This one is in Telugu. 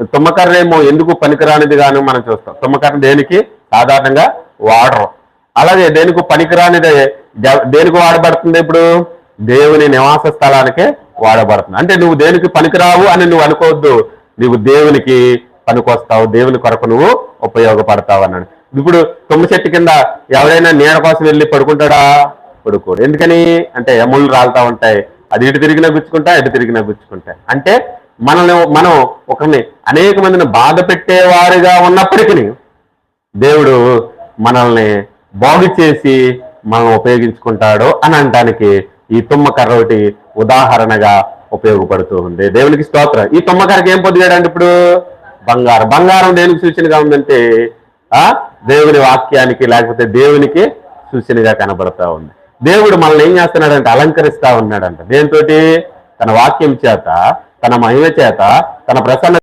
తుమ్మకర్ర ఏమో ఎందుకు పనికిరానిది గాను మనం చూస్తాం. తుమ్మకర్ర దేనికి? సాధారణంగా వాడరు. అలాగే దేనికి పనికిరానిదే? దేనికి వాడబడుతుంది ఇప్పుడు? దేవుని నివాస స్థలానికే వాడబడుతుంది. అంటే నువ్వు దేనికి పనికిరావు అని నువ్వు అనుకోవద్దు. నువ్వు దేవునికి పనికొస్తావు. దేవుని కొరకు నువ్వు ఉపయోగపడతావు అన్నాడు ఇప్పుడు తుమ్మ చెట్టు కింద ఎవరైనా నీడ కోసం వెళ్ళి పడుకుంటాడా? పడుకోడు. ఎందుకని? అంటే ఎముళ్ళు రాలుతా ఉంటాయి. అది ఇటు తిరిగినా గుచ్చుకుంటా ఇటు తిరిగినా గుచ్చుకుంటాయి అంటే మనల్ని మనం ఒకరిని అనేక మందిని బాధ పెట్టేవారుగా ఉన్నప్పటికీ దేవుడు మనల్ని బాగు చేసి మనం ఉపయోగించుకుంటాడు అని అనడానికి ఈ తుమ్మకర్ర ఒకటి ఉదాహరణగా ఉపయోగపడుతూ ఉంది. దేవునికి స్తోత్రం. ఈ తుమ్మకర్రకి ఏం పొదిగాడంటే ఇప్పుడు? బంగారం. బంగారం దేనికి సూచనగా ఉందంటే ఆ? దేవుని వాక్యానికి లేకపోతే దేవునికి సూచనగా కనబడతా ఉంది. దేవుడు మనల్ని ఏం చేస్తున్నాడంటే అలంకరిస్తా ఉన్నాడంట. దేనితోటి? తన వాక్యం చేత తన మహిమ చేత తన ప్రసన్న